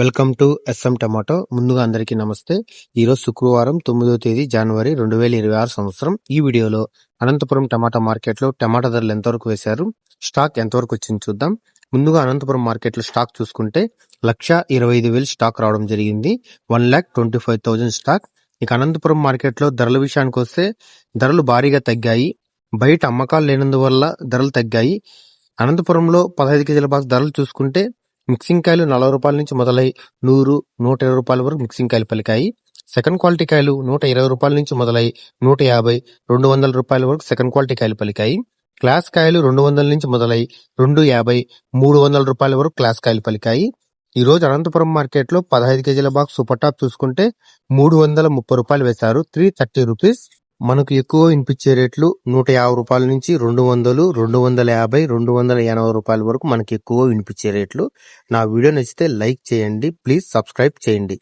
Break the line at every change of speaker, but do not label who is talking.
Welcome to S M tomato. ముందుగా అందరికీ నమస్తే. ఈరోజు శుక్రవారం తొమ్మిదో తేదీ జనవరి రెండు వేల ఇరవై ఆరు సంవత్సరం. ఈ వీడియోలో అనంతపురం టమాటా మార్కెట్లో టమాటా ధరలు ఎంతవరకు వేశారు స్టాక్ ఎంతవరకు వచ్చింది చూద్దాం. ముందుగా అనంతపురం మార్కెట్లో స్టాక్ చూసుకుంటే లక్ష ఇరవై ఐదు వేలు స్టాక్ రావడం జరిగింది. One lakh twenty five thousand stock. ఇక అనంతపురం మార్కెట్లో ధరల విషయానికి వస్తే ధరలు భారీగా తగ్గాయి. బయట అమ్మకాలు లేనందువల్ల ధరలు తగ్గాయి. అనంతపురంలో పదహైదు కేజీల బాక్స్ ధరలు చూసుకుంటే మిక్సింగ్ కాయలు నలభై రూపాయల నుంచి మొదలై నూరు నూట ఇరవై రూపాయల వరకు మిక్సింగ్ కాయలు పలికాయి. సెకండ్ క్వాలిటీ కాయలు నూట ఇరవై రూపాయల నుంచి మొదలై నూట యాభై రెండు వందల రూపాయల వరకు సెకండ్ క్వాలిటీ కాయలు పలికాయి. క్లాస్ కాయలు రెండు వందల నుంచి మొదలై రెండు యాభై మూడు వందల రూపాయల వరకు క్లాస్ కాయలు పలికాయి. ఈ రోజు అనంతపురం మార్కెట్లో పదహైదు కేజీల బాక్స్ సూపర్ టాప్ చూసుకుంటే మూడు వందల ముప్పై రూపాయలు వేశారు. త్రీ థర్టీ రూపీస్ మనకు ఎక్కువ వినిపించే రేట్లు నూట యాభై రూపాయల నుంచి రెండు వందలు రెండు వందల యాభై రెండు వందల ఎనభై రూపాయల వరకు మనకి ఎక్కువ వినిపించే రేట్లు. నా వీడియో నచ్చితే లైక్ చేయండి ప్లీజ్ సబ్స్క్రైబ్ చేయండి.